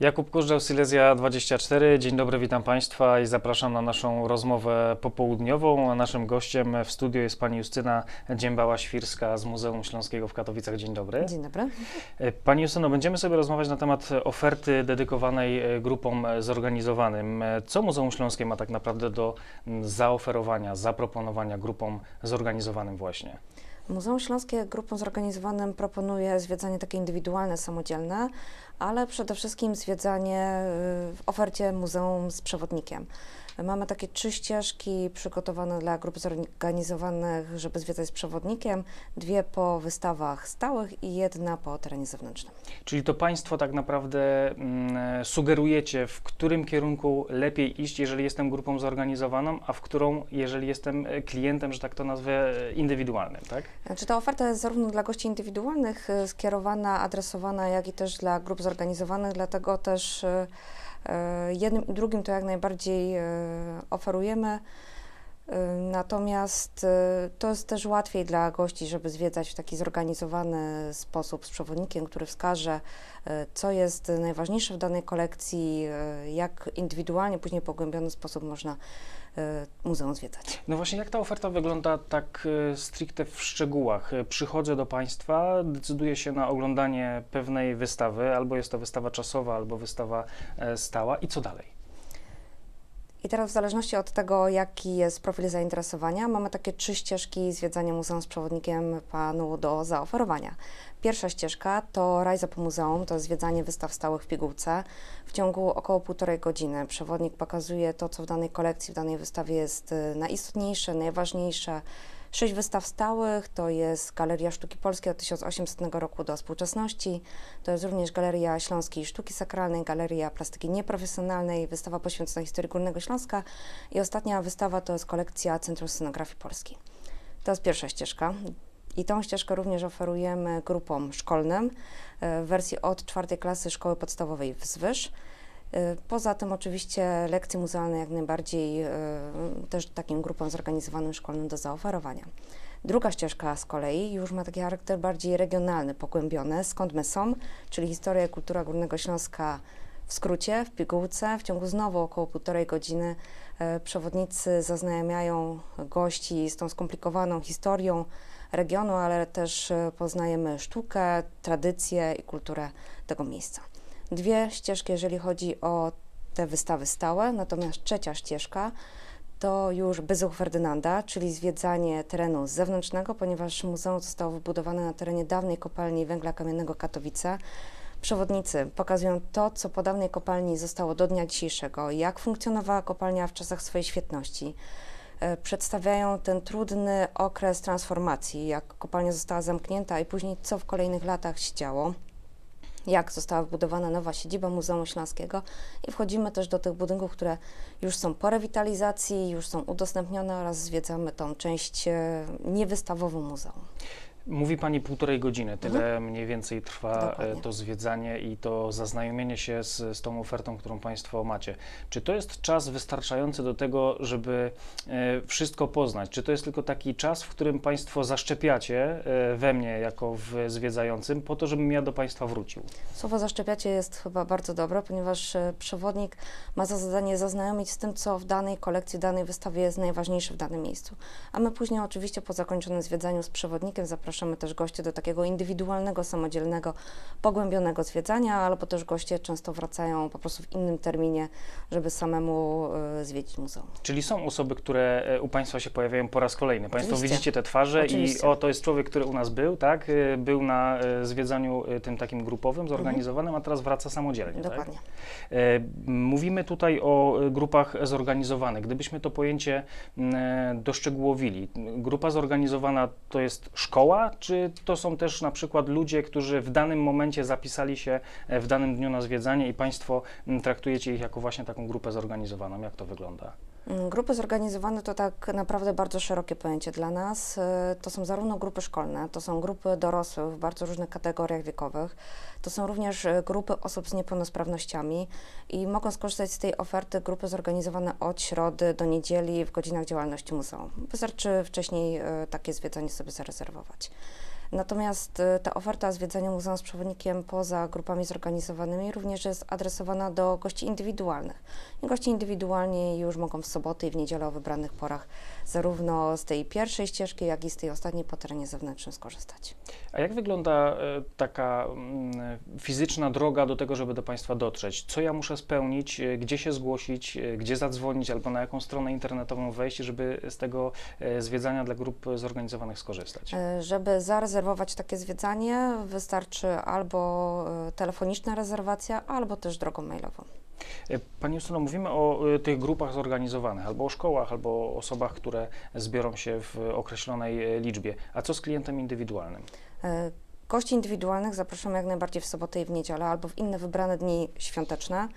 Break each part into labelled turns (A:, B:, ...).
A: Jakub Kurzeł, Silesia 24. Dzień dobry, witam Państwa i zapraszam na naszą rozmowę popołudniową. Naszym gościem w studiu jest pani Justyna Dziębała-Świrska z Muzeum Śląskiego w Katowicach. Dzień dobry.
B: Dzień dobry.
A: Pani Justyno, będziemy sobie rozmawiać na temat oferty dedykowanej grupom zorganizowanym. Co Muzeum Śląskie ma tak naprawdę do zaoferowania, zaproponowania grupom zorganizowanym właśnie?
B: Muzeum Śląskie grupom zorganizowanym proponuje zwiedzanie takie indywidualne, samodzielne, ale przede wszystkim zwiedzanie y, w ofercie muzeum z przewodnikiem. Mamy takie trzy ścieżki przygotowane dla grup zorganizowanych, żeby zwiedzać z przewodnikiem, dwie po wystawach stałych i jedna po terenie zewnętrznym.
A: Czyli to Państwo tak naprawdę mm, sugerujecie, w którym kierunku lepiej iść, jeżeli jestem grupą zorganizowaną, a w którą, jeżeli jestem e, klientem, że tak to nazwę, e, indywidualnym, tak?
B: Znaczy ta oferta jest zarówno dla gości indywidualnych y, skierowana, adresowana, jak i też dla grup zorganizowanych, dlatego też jednym i drugim to jak najbardziej y, oferujemy. Y, Natomiast y, to jest też łatwiej dla gości, żeby zwiedzać w taki zorganizowany sposób z przewodnikiem, który wskaże, y, co jest najważniejsze w danej kolekcji, jak indywidualnie, później pogłębiony sposób można muzeum zwiedzać.
A: No właśnie, jak ta oferta wygląda tak stricte w szczegółach? Przychodzę do Państwa, decyduję się na oglądanie pewnej wystawy, albo jest to wystawa czasowa, albo wystawa e, stała i co dalej?
B: I teraz w zależności od tego, jaki jest profil zainteresowania, mamy takie trzy ścieżki zwiedzania muzeum z przewodnikiem panu do zaoferowania. Pierwsza ścieżka to rajza po muzeum, to zwiedzanie wystaw stałych w pigułce. W ciągu około półtorej godziny przewodnik pokazuje to, co w danej kolekcji, w danej wystawie jest y, najistotniejsze, najważniejsze. Sześć wystaw stałych to jest Galeria Sztuki Polskiej od 1800 roku do współczesności, to jest również Galeria Śląskiej Sztuki Sakralnej, Galeria Plastyki Nieprofesjonalnej, wystawa poświęcona historii Górnego Śląska i ostatnia wystawa to jest kolekcja Centrum Scenografii Polskiej. To jest pierwsza ścieżka. I tą ścieżkę również oferujemy grupom szkolnym e, w wersji od czwartej klasy szkoły podstawowej wzwyż. E, Poza tym oczywiście lekcje muzealne jak najbardziej e, też takim grupom zorganizowanym szkolnym do zaoferowania. Druga ścieżka z kolei już ma taki charakter bardziej regionalny, pogłębiony, skąd my są, czyli historia i kultura Górnego Śląska w skrócie, w pigułce. W ciągu znowu około półtorej godziny e, przewodnicy zaznajamiają gości z tą skomplikowaną historią regionu, ale też poznajemy sztukę, tradycję i kulturę tego miejsca dwie ścieżki, jeżeli chodzi o te wystawy stałe, natomiast trzecia ścieżka to już Bezuch Ferdynanda, czyli zwiedzanie terenu zewnętrznego, ponieważ muzeum zostało wybudowane na terenie dawnej kopalni węgla kamiennego Katowice. Przewodnicy pokazują to, co po dawnej kopalni zostało do dnia dzisiejszego, jak funkcjonowała kopalnia w czasach swojej świetności. E, Przedstawiają ten trudny okres transformacji, jak kopalnia została zamknięta i później co w kolejnych latach się działo jak została wybudowana nowa siedziba Muzeum Śląskiego i wchodzimy też do tych budynków, które już są po rewitalizacji, już są udostępnione oraz zwiedzamy tą część e, niewystawową muzeum.
A: Mówi Pani półtorej godziny, tyle mniej więcej trwa e,
B: Dokładnie.
A: to zwiedzanie i to zaznajomienie się z, z tą ofertą, którą Państwo macie. Czy to jest czas wystarczający do tego, żeby e, wszystko poznać? Czy to jest tylko taki czas, w którym Państwo zaszczepiacie e, we mnie jako w zwiedzającym, po to, żebym ja do Państwa wrócił?
B: Słowo zaszczepiacie jest chyba bardzo dobre, ponieważ e, przewodnik ma za zadanie zaznajomić z tym, co w danej kolekcji, danej wystawie jest najważniejsze w danym miejscu. A my później oczywiście po zakończonym zwiedzaniu z przewodnikiem zapraszamy też gości do takiego indywidualnego, samodzielnego, pogłębionego zwiedzania, albo też goście często wracają po prostu w innym terminie, żeby samemu e, zwiedzić muzeum.
A: Czyli są osoby, które e, u Państwa się pojawiają po raz kolejny. Państwo
B: Oczywiście.
A: widzicie te twarze
B: Oczywiście.
A: i o, to jest człowiek, który u nas był, tak? E, Był na zwiedzaniu tym takim grupowym, zorganizowanym, a teraz wraca samodzielnie, tak?
B: Dokładnie.
A: E, Mówimy tutaj o grupach zorganizowanych. Gdybyśmy to pojęcie m, e, doszczegółowili, grupa zorganizowana to jest szkoła, czy to są też na przykład ludzie, którzy w danym momencie zapisali się e, w danym dniu na zwiedzanie i Państwo traktujecie ich jako właśnie taką grupę zorganizowaną? Jak to wygląda?
B: Mm, Grupy zorganizowane to tak naprawdę bardzo szerokie pojęcie dla nas. E, To są zarówno grupy szkolne, to są grupy dorosłych w bardzo różnych kategoriach wiekowych, to są również e, grupy osób z niepełnosprawnościami i mogą skorzystać z tej oferty grupy zorganizowane od środy do niedzieli w godzinach działalności muzeum. Wystarczy wcześniej e, takie zwiedzanie sobie zarezerwować. Natomiast y, ta oferta zwiedzania muzeum z przewodnikiem poza grupami zorganizowanymi również jest adresowana do gości indywidualnych. I gości indywidualni już mogą w soboty i w niedzielę o wybranych porach zarówno z tej pierwszej ścieżki, jak i z tej ostatniej po terenie zewnętrznym skorzystać.
A: A jak wygląda e, taka mm, fizyczna droga do tego, żeby do Państwa dotrzeć? Co ja muszę spełnić, e, gdzie się zgłosić, gdzie zadzwonić albo na jaką stronę internetową wejść, żeby z tego zwiedzania dla grup zorganizowanych skorzystać?
B: Y, Żeby zarezerwować takie zwiedzanie, wystarczy albo y, telefoniczna rezerwacja, albo też drogą mailową.
A: E, Pani Justyno, mówimy o e, tych grupach zorganizowanych, albo o szkołach, albo o osobach, które zbiorą się w określonej e, liczbie. A co z klientem indywidualnym?
B: E, Gości indywidualnych zapraszamy jak najbardziej w sobotę i w niedzielę albo w inne wybrane dni świąteczne.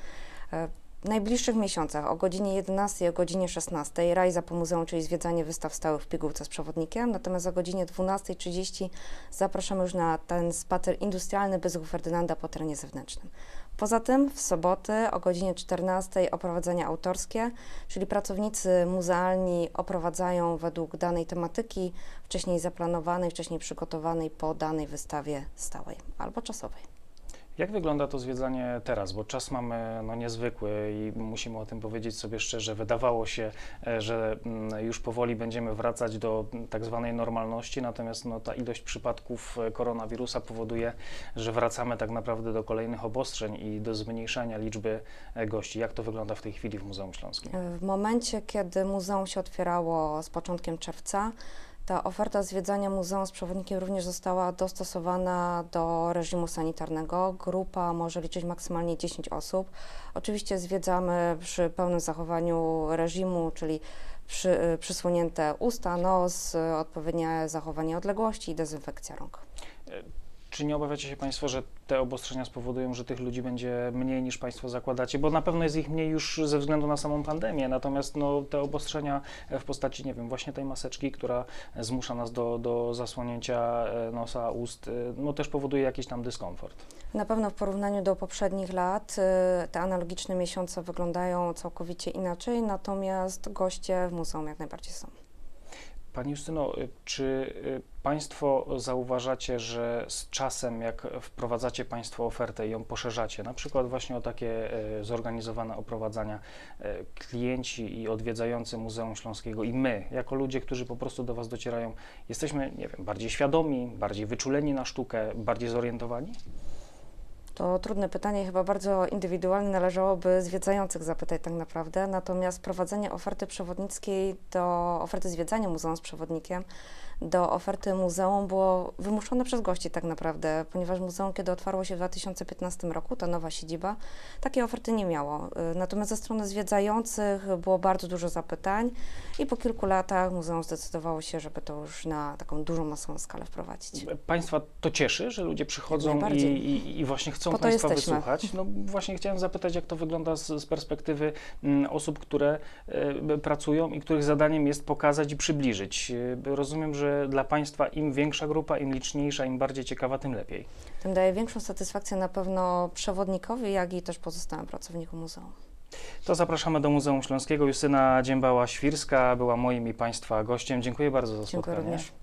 B: W najbliższych miesiącach o godzinie 11 i o godzinie 16 rajza po muzeum, czyli zwiedzanie wystaw stałych w pigułce z przewodnikiem, natomiast o godzinie 12.30 zapraszamy już na ten spacer industrialny bez Ferdynanda po terenie zewnętrznym. Poza tym w soboty o godzinie 14 oprowadzenia autorskie, czyli pracownicy muzealni oprowadzają według danej tematyki, wcześniej zaplanowanej, wcześniej przygotowanej po danej wystawie stałej albo czasowej.
A: Jak wygląda to zwiedzanie teraz? Bo czas mamy no, niezwykły i musimy o tym powiedzieć sobie szczerze. Wydawało się, e, że mm, już powoli będziemy wracać do mm, tak zwanej normalności, natomiast no, ta ilość przypadków e, koronawirusa powoduje, że wracamy tak naprawdę do kolejnych obostrzeń i do zmniejszania liczby e, gości. Jak to wygląda w tej chwili w Muzeum Śląskim?
B: W momencie, kiedy muzeum się otwierało z początkiem czerwca, ta oferta zwiedzania muzeum z przewodnikiem również została dostosowana do reżimu sanitarnego. Grupa może liczyć maksymalnie 10 osób. Oczywiście zwiedzamy przy pełnym zachowaniu reżimu, czyli przy, przysłonięte usta, nos, odpowiednie zachowanie odległości i dezynfekcja rąk.
A: Czy nie obawiacie się Państwo, że te obostrzenia spowodują, że tych ludzi będzie mniej niż Państwo zakładacie? Bo na pewno jest ich mniej już ze względu na samą pandemię, natomiast no, te obostrzenia w postaci, nie wiem, właśnie tej maseczki, która zmusza nas do, do zasłonięcia e, nosa, ust, e, no też powoduje jakiś tam dyskomfort.
B: Na pewno w porównaniu do poprzednich lat y, te analogiczne miesiące wyglądają całkowicie inaczej, natomiast goście w muzeum jak najbardziej są.
A: Pani Justyno, y, czy y, Państwo zauważacie, że z czasem, jak wprowadzacie Państwo ofertę i ją poszerzacie, na przykład właśnie o takie e, zorganizowane oprowadzania, klienci i odwiedzający Muzeum Śląskiego i my, jako ludzie, którzy po prostu do Was docierają, jesteśmy, nie wiem, bardziej świadomi, bardziej wyczuleni na sztukę, bardziej zorientowani?
B: To trudne pytanie, chyba bardzo indywidualne, należałoby zwiedzających zapytać tak naprawdę. Natomiast prowadzenie oferty przewodnickiej do oferty zwiedzania muzeum z przewodnikiem do oferty muzeum było wymuszone przez gości tak naprawdę, ponieważ muzeum, kiedy otwarło się w 2015 roku, ta nowa siedziba, takiej oferty nie miało. Natomiast ze strony zwiedzających było bardzo dużo zapytań i po kilku latach muzeum zdecydowało się, żeby to już na taką dużą masową skalę wprowadzić.
A: Państwa to cieszy, że ludzie przychodzą i, i, i właśnie chcą
B: Po to
A: Państwa
B: jesteśmy.
A: wysłuchać. No właśnie chciałem zapytać, jak to wygląda z, z perspektywy mm, osób, które e, pracują i których zadaniem jest pokazać i przybliżyć. E, rozumiem, że dla Państwa im większa grupa, im liczniejsza, im bardziej ciekawa, tym lepiej.
B: Tym daje większą satysfakcję na pewno przewodnikowi, jak i też pozostałym pracownikom muzeum.
A: To zapraszamy do Muzeum Śląskiego. Justyna Dziębała-Świrska była moim i Państwa gościem. Dziękuję bardzo za
B: Dziękuję
A: spotkanie.
B: również.